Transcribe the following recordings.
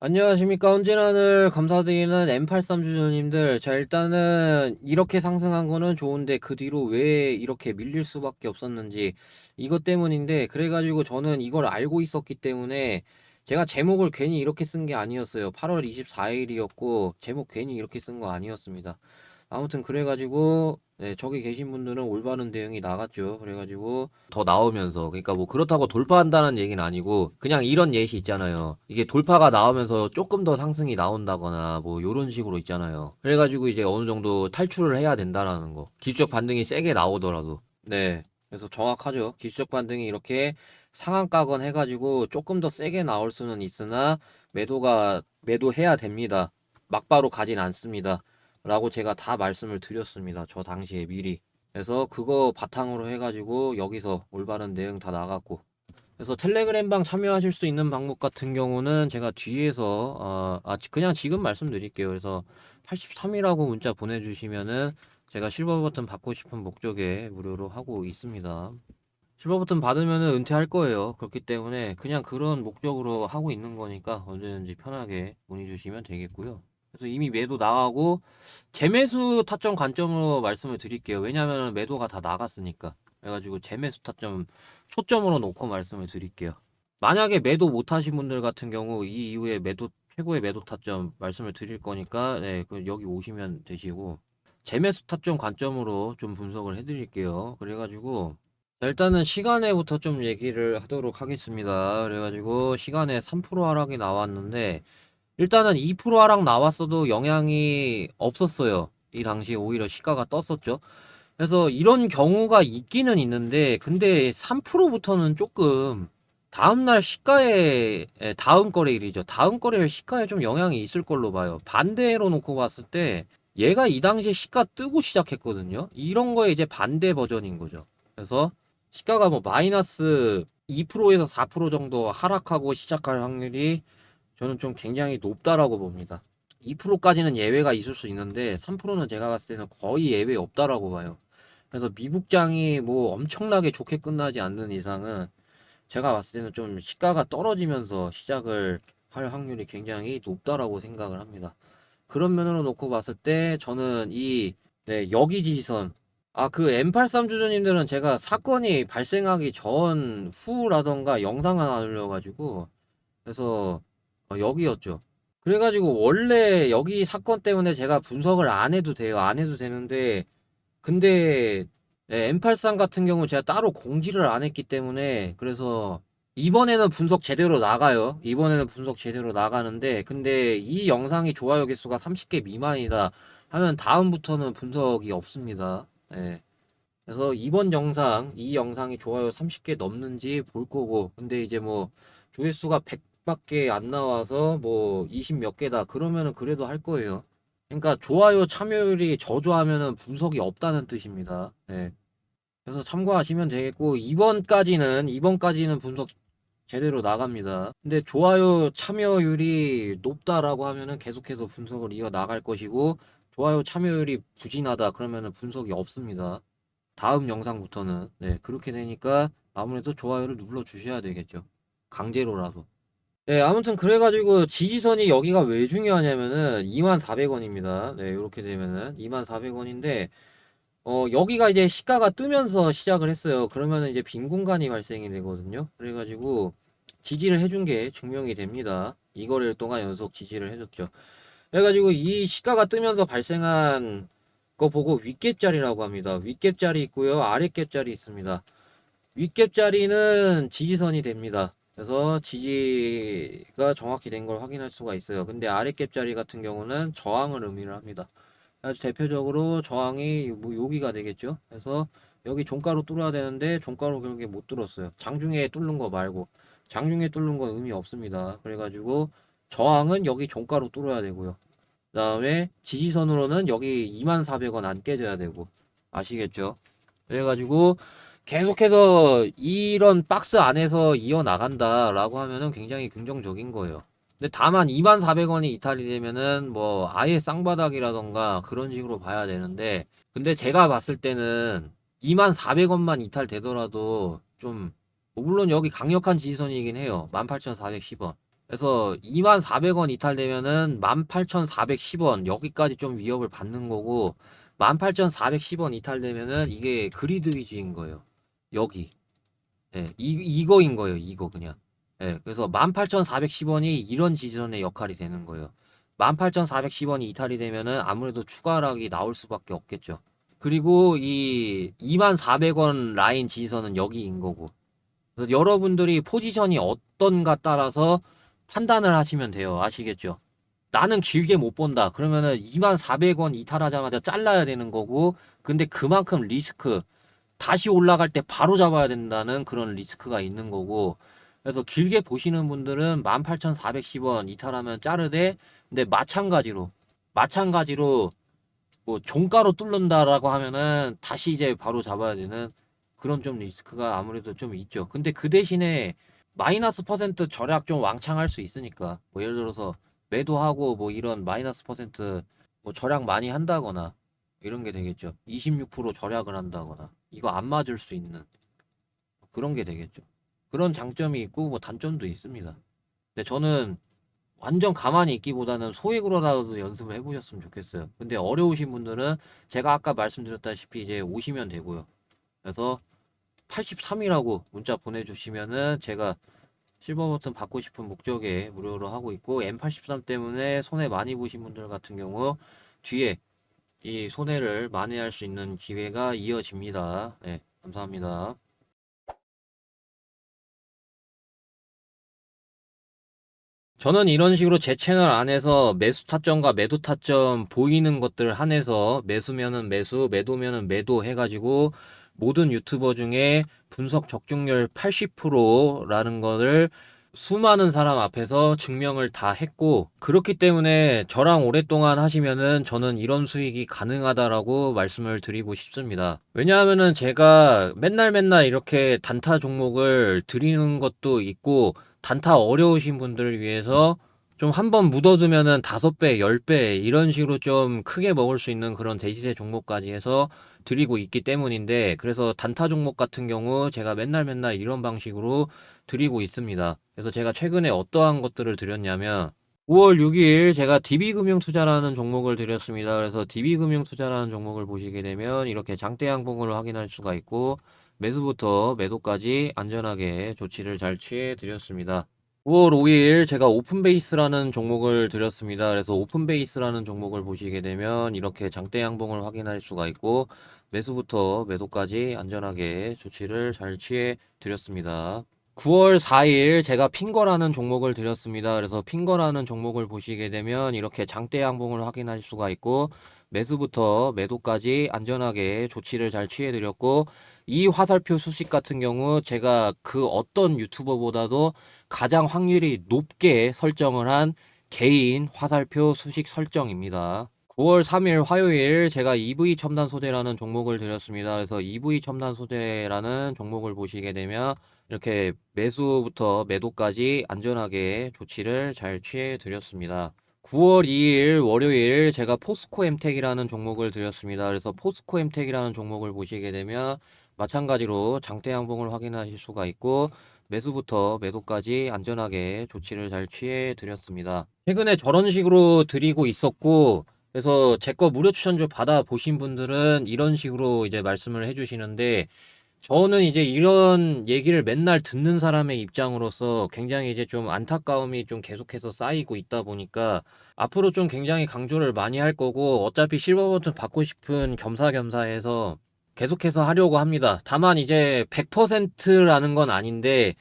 안녕하십니까. 언제나늘 감사드리는 M83 주주님들. 자, 일단은 이렇게 상승한 거는 좋은데 그 뒤로 왜 이렇게 밀릴 수밖에 없었는지 이것 때문인데 그래가지고 저는 이걸 알고 있었기 때문에 제가 제목을 괜히 이렇게 쓴 게 아니었어요. 8월 24일이었고 제목 괜히 이렇게 쓴 거 아니었습니다. 아무튼 그래가지고 네, 저기 계신 분들은 올바른 대응이 나갔죠. 그래가지고 더 나오면서 그러니까 뭐 그렇다고 돌파한다는 얘기는 아니고 그냥 이런 예시 있잖아요. 이게 돌파가 나오면서 조금 더 상승이 나온다거나 뭐 요런 식으로 있잖아요. 그래가지고 이제 어느 정도 탈출을 해야 된다라는 거. 기술적 반등이 세게 나오더라도. 네. 그래서 정확하죠. 기술적 반등이 이렇게 상한가건 해가지고 조금 더 세게 나올 수는 있으나 매도가 매도해야 됩니다. 막바로 가진 않습니다. 라고 제가 다 말씀을 드렸습니다. 저 당시에 미리. 그래서 그거 바탕으로 해가지고 여기서 올바른 내용 다 나갔고. 그래서 텔레그램방 참여하실 수 있는 방법 같은 경우는 제가 뒤에서, 어, 아, 그냥 지금 말씀드릴게요. 그래서 83이라고 문자 보내주시면은 제가 실버 버튼 받고 싶은 목적에 무료로 하고 있습니다. 실버 버튼 받으면은 은퇴할 거예요. 그렇기 때문에 그냥 그런 목적으로 하고 있는 거니까 언제든지 편하게 문의 주시면 되겠고요. 그래서 이미 매도 나가고 재매수 타점 관점으로 말씀을 드릴게요. 왜냐하면 매도가 다 나갔으니까. 그래가지고 재매수 타점 초점으로 놓고 말씀을 드릴게요. 만약에 매도 못 하신 분들 같은 경우 이 이후에 매도 최고의 매도 타점 말씀을 드릴 거니까 네, 그 여기 오시면 되시고 재매수 타점 관점으로 좀 분석을 해드릴게요. 그래가지고 자, 일단은 시간에부터 좀 얘기를 하도록 하겠습니다. 그래가지고 시간에 3% 하락이 나왔는데 일단은 2% 하락 나왔어도 영향이 없었어요. 이 당시에 오히려 시가가 떴었죠. 그래서 이런 경우가 있기는 있는데, 근데 3%부터는 조금 다음날 시가에, 에, 다음 거래일이죠. 다음 거래일 시가에 좀 영향이 있을 걸로 봐요. 반대로 놓고 봤을 때, 얘가 이 당시에 시가 뜨고 시작했거든요. 이런 거에 이제 반대 버전인 거죠. 그래서 시가가 뭐 마이너스 2%에서 4% 정도 하락하고 시작할 확률이 저는 좀 굉장히 높다라고 봅니다. 2%까지는 예외가 있을 수 있는데 3%는 제가 봤을 때는 거의 예외 없다라고 봐요. 그래서 미국장이 뭐 엄청나게 좋게 끝나지 않는 이상은 제가 봤을 때는 좀 시가가 떨어지면서 시작을 할 확률이 굉장히 높다라고 생각을 합니다. 그런 면으로 놓고 봤을 때 저는 이 네, 여기 지지선 아 그 M83 주주님들은 제가 사건이 발생하기 전 후라던가 영상 하나 올려가지고 그래서 어, 여기였죠. 그래가지고 원래 여기 사건 때문에 제가 분석을 안 해도 돼요. 안 해도 되는데 근데 네, M83 같은 경우 제가 따로 공지를 안 했기 때문에 그래서 이번에는 분석 제대로 나가요. 이번에는 분석 제대로 나가는데 근데 이 영상이 좋아요 개수가 30개 미만이다 하면 다음부터는 분석이 없습니다. 네. 그래서 이번 영상, 이 영상이 좋아요 30개 넘는지 볼 거고 근데 이제 뭐 조회수가 100 밖에 안 나와서 뭐 20 몇 개다 그러면은 그래도 할 거예요. 그러니까 좋아요 참여율이 저조하면은 분석이 없다는 뜻입니다. 네. 그래서 참고하시면 되겠고 이번까지는 이번까지는 분석 제대로 나갑니다. 근데 좋아요 참여율이 높다라고 하면은 계속해서 분석을 이어 나갈 것이고 좋아요 참여율이 부진하다 그러면은 분석이 없습니다. 다음 영상부터는 네 그렇게 되니까 아무래도 좋아요를 눌러 주셔야 되겠죠. 강제로라도. 네, 아무튼 그래 가지고 지지선이 여기가 왜 중요하냐면은 24,400원입니다. 네, 이렇게 되면은 24,400원인데 어, 여기가 이제 시가가 뜨면서 시작을 했어요. 그러면은 이제 빈 공간이 발생이 되거든요. 그래 가지고 지지를 해준 게 증명이 됩니다. 이거를 동안 연속 지지를 해줬죠. 그래가지고 이 시가가 뜨면서 발생한 거 보고 윗갭자리라고 합니다. 윗갭자리 있고요. 아랫갭자리 있습니다. 윗갭자리는 지지선이 됩니다. 그래서 지지가 정확히 된 걸 확인할 수가 있어요. 근데 아랫갭자리 같은 경우는 저항을 의미를 합니다. 아주 대표적으로 저항이 뭐 여기가 되겠죠. 그래서 여기 종가로 뚫어야 되는데 종가로 결국에 못 뚫었어요. 장중에 뚫는 거 말고 장중에 뚫는 건 의미 없습니다. 그래가지고 저항은 여기 종가로 뚫어야 되고요. 그 다음에 지지선으로는 여기 24,400원 안 깨져야 되고 아시겠죠? 그래가지고 계속해서 이런 박스 안에서 이어나간다라고 하면은 굉장히 긍정적인 거예요. 근데 다만 24,400원이 이탈이 되면은 뭐 아예 쌍바닥이라던가 그런 식으로 봐야 되는데 근데 제가 봤을 때는 24,400원만 이탈되더라도 좀뭐 물론 여기 강력한 지지선이긴 해요. 18,410원. 그래서 24,400원 이탈되면은 18,410원 여기까지 좀 위협을 받는 거고 18,410원 이탈되면은 이게 그리드 위주인 거예요. 여기. 예, 이, 이거인 거예요. 이거 그냥. 예, 그래서 18,410원이 이런 지지선의 역할이 되는 거예요. 18,410원이 이탈이 되면은 아무래도 추가 하락이 나올 수밖에 없겠죠. 그리고 이 24,400원 라인 지지선은 여기인 거고. 그래서 여러분들이 포지션이 어떤가 따라서 판단을 하시면 돼요. 아시겠죠? 나는 길게 못 본다. 그러면은 24,400원 이탈하자마자 잘라야 되는 거고, 근데 그만큼 리스크, 다시 올라갈 때 바로 잡아야 된다는 그런 리스크가 있는 거고, 그래서 길게 보시는 분들은 18,410원 이탈하면 자르되, 근데 마찬가지로, 마찬가지로, 뭐 종가로 뚫는다라고 하면은 다시 이제 바로 잡아야 되는 그런 좀 리스크가 아무래도 좀 있죠. 근데 그 대신에 마이너스 퍼센트 절약 좀 왕창 할 수 있으니까, 뭐 예를 들어서 매도하고 뭐 이런 마이너스 퍼센트 뭐 절약 많이 한다거나 이런 게 되겠죠. 26% 절약을 한다거나 이거 안 맞을 수 있는 그런 게 되겠죠. 그런 장점이 있고 뭐 단점도 있습니다. 근데 저는 완전 가만히 있기보다는 소액으로라도 연습을 해보셨으면 좋겠어요. 근데 어려우신 분들은 제가 아까 말씀드렸다시피 이제 오시면 되고요. 그래서 83이라고 문자 보내주시면은 제가 실버 버튼 받고 싶은 목적에 무료로 하고 있고 M83 때문에 손해 많이 보신 분들 같은 경우 뒤에 이 손해를 만회할 수 있는 기회가 이어집니다. 네, 감사합니다. 저는 이런 식으로 제 채널 안에서 매수 타점과 매도 타점 보이는 것들 한해서 매수면은 매수, 매도면은 매도 해가지고 모든 유튜버 중에 분석 적중률 80%라는 거를 수많은 사람 앞에서 증명을 다 했고 그렇기 때문에 저랑 오랫동안 하시면은 저는 이런 수익이 가능하다라고 말씀을 드리고 싶습니다. 왜냐하면은 제가 맨날 맨날 이렇게 단타 종목을 드리는 것도 있고 단타 어려우신 분들을 위해서 좀 한 번 묻어두면은 다섯 배, 열 배 이런 식으로 좀 크게 먹을 수 있는 그런 대시세 종목까지 해서 드리고 있기 때문인데 그래서 단타 종목 같은 경우 제가 맨날 맨날 이런 방식으로 드리고 있습니다. 그래서 제가 최근에 어떠한 것들을 드렸냐면 5월 6일 제가 DB금융투자라는 종목을 드렸습니다. 그래서 DB금융투자라는 종목을 보시게 되면 이렇게 장대 양봉을 확인할 수가 있고 매수부터 매도까지 안전하게 조치를 잘 취해 드렸습니다. 9월 5일 제가 오픈베이스라는 종목을 드렸습니다. 그래서 오픈베이스라는 종목을 보시게 되면 이렇게 장대 양봉을 확인할 수가 있고 매수부터 매도까지 안전하게 조치를 잘 취해 드렸습니다. 9월 4일 제가 핑거라는 종목을 드렸습니다. 그래서 핑거라는 종목을 보시게 되면 이렇게 장대 양봉을 확인할 수가 있고 매수부터 매도까지 안전하게 조치를 잘 취해 드렸고 이 화살표 수식 같은 경우 제가 그 어떤 유튜버보다도 가장 확률이 높게 설정을 한 개인 화살표 수식 설정입니다. 9월 3일 화요일 제가 EV 첨단 소재라는 종목을 드렸습니다. 그래서 EV 첨단 소재라는 종목을 보시게 되면 이렇게 매수부터 매도까지 안전하게 조치를 잘 취해 드렸습니다. 9월 2일 월요일 제가 포스코 엠텍이라는 종목을 드렸습니다. 그래서 포스코 엠텍이라는 종목을 보시게 되면 마찬가지로 장대 양봉을 확인하실 수가 있고 매수부터 매도까지 안전하게 조치를 잘 취해 드렸습니다. 최근에 저런 식으로 드리고 있었고 그래서 제 거 무료 추천주 받아 보신 분들은 이런 식으로 이제 말씀을 해 주시는데 저는 이제 이런 얘기를 맨날 듣는 사람의 입장으로서 굉장히 이제 좀 안타까움이 좀 계속해서 쌓이고 있다 보니까 앞으로 좀 굉장히 강조를 많이 할 거고 어차피 실버 버튼 받고 싶은 겸사겸사해서 계속해서 하려고 합니다. 다만 이제 100%라는 건 아닌데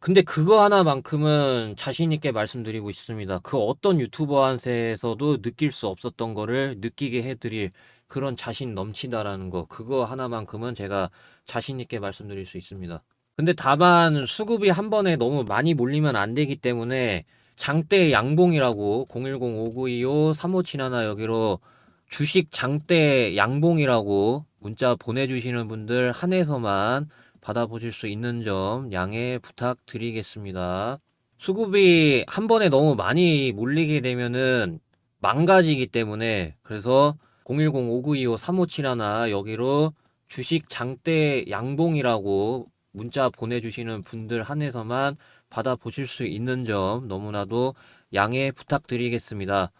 근데 그거 하나만큼은 자신 있게 말씀드리고 있습니다. 그 어떤 유튜버한테서도 느낄 수 없었던 거를 느끼게 해드릴 그런 자신 넘치다라는 거 그거 하나만큼은 제가 자신 있게 말씀드릴 수 있습니다. 근데 다만 수급이 한 번에 너무 많이 몰리면 안 되기 때문에 장대 양봉이라고 010-5925-3571 여기로 주식 장대 양봉이라고 문자 보내주시는 분들 한해서만 받아보실 수 있는 점 양해 부탁드리겠습니다. 수급이 한 번에 너무 많이 몰리게 되면은 망가지기 때문에 그래서 010-5925-3571 여기로 주식 장대 양봉이라고 문자 보내주시는 분들 한해서만 받아보실 수 있는 점 너무나도 양해 부탁드리겠습니다.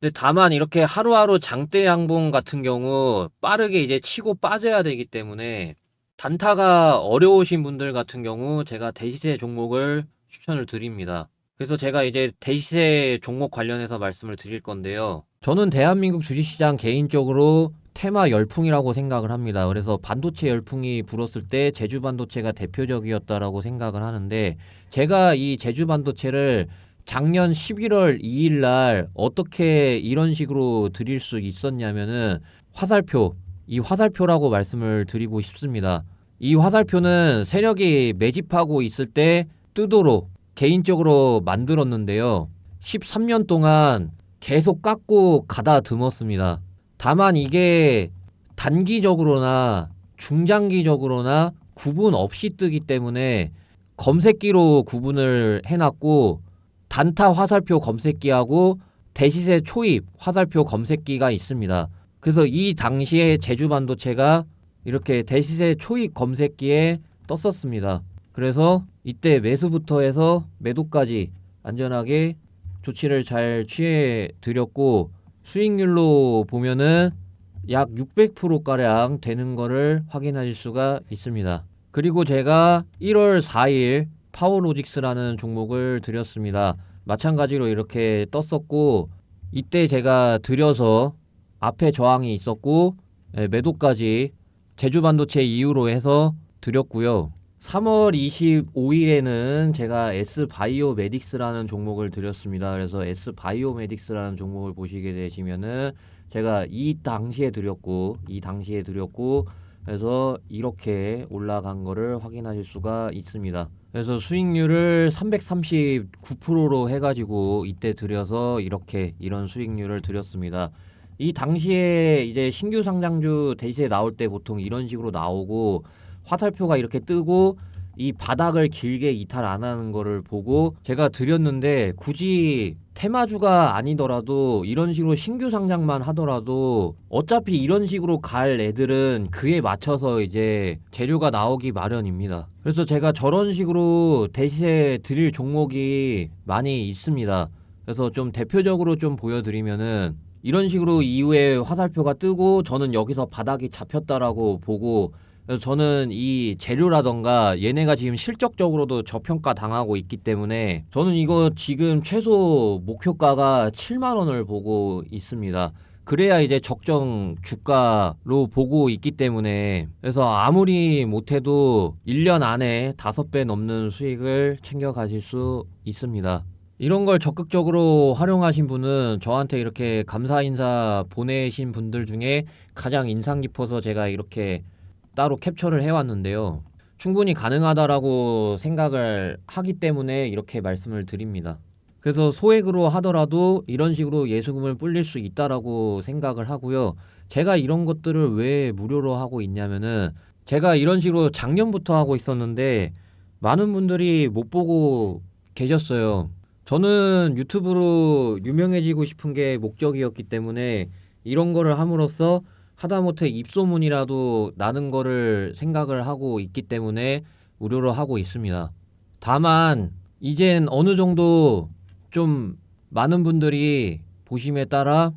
근데 다만 이렇게 하루하루 장대 양봉 같은 경우 빠르게 이제 치고 빠져야 되기 때문에 단타가 어려우신 분들 같은 경우 제가 대시세 종목을 추천을 드립니다. 그래서 제가 이제 대시세 종목 관련해서 말씀을 드릴 건데요. 저는 대한민국 주식시장 개인적으로 테마 열풍이라고 생각을 합니다. 그래서 반도체 열풍이 불었을 때 제주 반도체가 대표적이었다라고 생각을 하는데 제가 이 제주 반도체를 작년 11월 2일 날 어떻게 이런 식으로 드릴 수 있었냐면은 화살표, 이 화살표라고 말씀을 드리고 싶습니다. 이 화살표는 세력이 매집하고 있을 때 뜨도록 개인적으로 만들었는데요. 13년 동안 계속 깎고 가다듬었습니다. 다만 이게 단기적으로나 중장기적으로나 구분 없이 뜨기 때문에 검색기로 구분을 해놨고 단타 화살표 검색기하고 대시세 초입 화살표 검색기가 있습니다. 그래서 이 당시에 제주 반도체가 이렇게 대시세 초입 검색기에 떴었습니다. 그래서 이때 매수부터 해서 매도까지 안전하게 조치를 잘 취해 드렸고 수익률로 보면은 약 600%가량 되는 거를 확인하실 수가 있습니다. 그리고 제가 1월 4일 파워로직스라는 종목을 드렸습니다. 마찬가지로 이렇게 떴었고 이때 제가 드려서 앞에 저항이 있었고 예, 매도까지 제주반도체 이후로 해서 드렸고요. 3월 25일에는 제가 S바이오메딕스라는 종목을 드렸습니다. 그래서 S바이오메딕스라는 종목을 보시게 되시면은 제가 이 당시에 드렸고 이 당시에 드렸고 그래서 이렇게 올라간 거를 확인하실 수가 있습니다. 그래서 수익률을 339%로 해가지고 이때 드려서 이렇게 이런 수익률을 드렸습니다. 이 당시에 이제 신규 상장주 대시에 나올 때 보통 이런 식으로 나오고 화살표가 이렇게 뜨고 이 바닥을 길게 이탈 안 하는 거를 보고 제가 드렸는데 굳이 테마주가 아니더라도 이런 식으로 신규 상장만 하더라도 어차피 이런 식으로 갈 애들은 그에 맞춰서 이제 재료가 나오기 마련입니다. 그래서 제가 저런 식으로 대시에 드릴 종목이 많이 있습니다. 그래서 좀 대표적으로 좀 보여드리면은 이런 식으로 이후에 화살표가 뜨고 저는 여기서 바닥이 잡혔다라고 보고 그래서 저는 이 재료라던가 얘네가 지금 실적적으로도 저평가 당하고 있기 때문에 저는 이거 지금 최소 목표가가 7만 원을 보고 있습니다. 그래야 이제 적정 주가로 보고 있기 때문에 그래서 아무리 못해도 1년 안에 5배 넘는 수익을 챙겨 가실 수 있습니다. 이런 걸 적극적으로 활용하신 분은 저한테 이렇게 감사 인사 보내신 분들 중에 가장 인상 깊어서 제가 이렇게 따로 캡처를 해왔는데요. 충분히 가능하다라고 생각을 하기 때문에 이렇게 말씀을 드립니다. 그래서 소액으로 하더라도 이런 식으로 예수금을 불릴 수 있다라고 생각을 하고요. 제가 이런 것들을 왜 무료로 하고 있냐면은 제가 이런 식으로 작년부터 하고 있었는데 많은 분들이 못 보고 계셨어요. 저는 유튜브로 유명해지고 싶은 게 목적이었기 때문에 이런 거를 함으로써 하다못해 입소문이라도 나는 거를 생각을 하고 있기 때문에 무료로 하고 있습니다. 다만 이젠 어느 정도 좀 많은 분들이 보심에 따라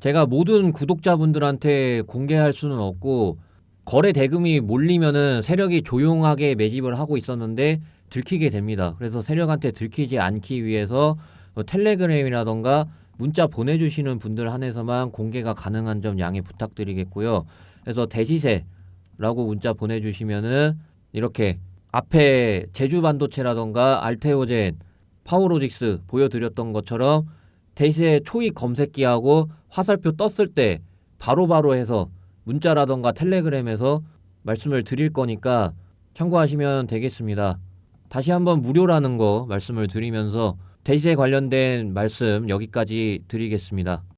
제가 모든 구독자분들한테 공개할 수는 없고 거래 대금이 몰리면은 세력이 조용하게 매집을 하고 있었는데 들키게 됩니다. 그래서 세력한테 들키지 않기 위해서 뭐 텔레그램이라던가 문자 보내주시는 분들 한해서만 공개가 가능한 점 양해 부탁드리겠고요. 그래서 대시세라고 문자 보내주시면은 이렇게 앞에 제주 반도체라던가 알테오젠, 파워로직스 보여드렸던 것처럼 대시세 초입 검색기하고 화살표 떴을 때 바로바로 해서 문자라던가 텔레그램에서 말씀을 드릴 거니까 참고하시면 되겠습니다. 다시 한번 무료라는 거 말씀을 드리면서 대시에 관련된 말씀 여기까지 드리겠습니다.